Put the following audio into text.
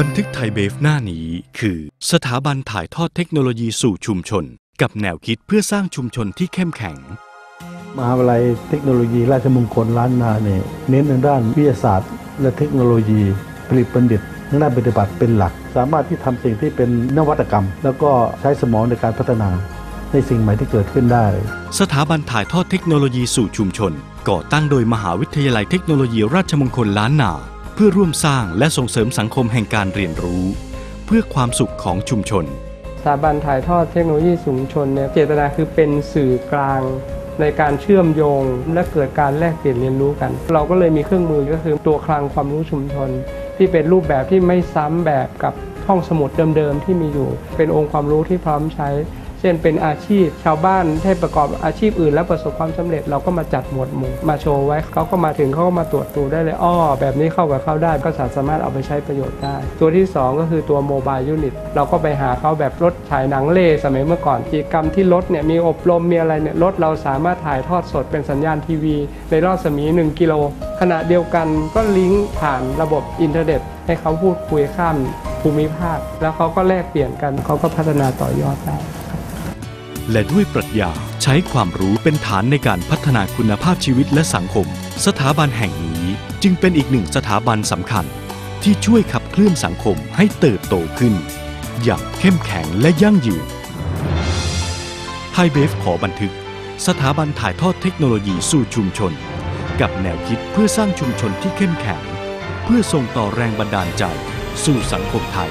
บันทึกไทยเบฟหน้านี้คือ สถาบันถ่ายทอดเทคโนโลยีสู่ชุมชน กับแนวคิดเพื่อสร้างชุมชนที่เข้มแข็ง มหาวิทยาลัยเทคโนโลยีราชมงคลล้านนาเนี่ยเน้นทางด้านวิทยาศาสตร์ และเทคโนโลยีผลิตบัณฑิตทางด้านปฏิบัติเป็นหลัก สามารถที่ทำสิ่งที่เป็นนวัตกรรม แล้วก็ใช้สมองในการพัฒนาในสิ่งใหม่ที่เกิดขึ้นได้ สถาบันถ่ายทอดเทคโนโลยีสู่ชุมชน ก่อตั้งโดยมหาวิทยาลัยเทคโนโลยีราชมงคลล้านนา เพื่อร่วมสร้างและส่งเสริมสังคมแห่งการเรียนรู้ เพื่อความสุขของชุมชน สถาบันถ่ายทอดเทคโนโลยีสูงชนเนี่ยเจตนาคือเป็นสื่อกลางในการเชื่อมโยงและเกิดการแลกเปลี่ยนเรียนรู้กัน เราก็เลยมีเครื่องมือก็คือตัวคลังความรู้ชุมชน ที่เป็นรูปแบบที่ไม่ซ้ำแบบกับห้องสมุดเดิมๆที่มีอยู่ เป็นองค์ความรู้ที่พร้อมใช้ เช่นเป็นอาชีพชาวบ้านที่ประกอบอาชีพอื่น แล้วประสบความสำเร็จเราก็มาจัดหมวดหมู่มาโชว์ไว้เขาก็มาถึงเขาก็มาตรวจดูได้เลยอ้อแบบนี้เข้ากับเขาได้ก็สามารถเอาไปใช้ประโยชน์ได้ ตัวที่ 2 ก็คือตัวโมบายยูนิตเราก็ไปหาเขาแบบรถฉายหนังเล่สมัยเมื่อก่อนกิจกรรมที่รถเนี่ยมีอบรมมีอะไรเนี่ยรถเราสามารถถ่ายทอดสดเป็นสัญญาณทีวี ในรอบสมี1กิโลขณะเดียวกันก็ลิงก์ผ่านระบบอินเทอร์เน็ตให้เขาพูดคุยข้ามภูมิภาค แล้วเขาก็แลกเปลี่ยนกันเขาก็พัฒนาต่อยอดได้ และด้วยปรัชญาใช้ความรู้เป็นฐานในการพัฒนาคุณภาพชีวิตและสังคม สถาบันแห่งนี้จึงเป็นอีกหนึ่งสถาบันสำคัญ ที่ช่วยขับเคลื่อนสังคมให้เติบโตขึ้น อย่างเข้มแข็งและยั่งยืนไทยเบฟขอบันทึก สถาบันถ่ายทอดเทคโนโลยีสู่ชุมชน กับแนวคิดเพื่อสร้างชุมชนที่เข้มแข็ง เพื่อส่งต่อแรงบันดาลใจ สู่สังคมไทย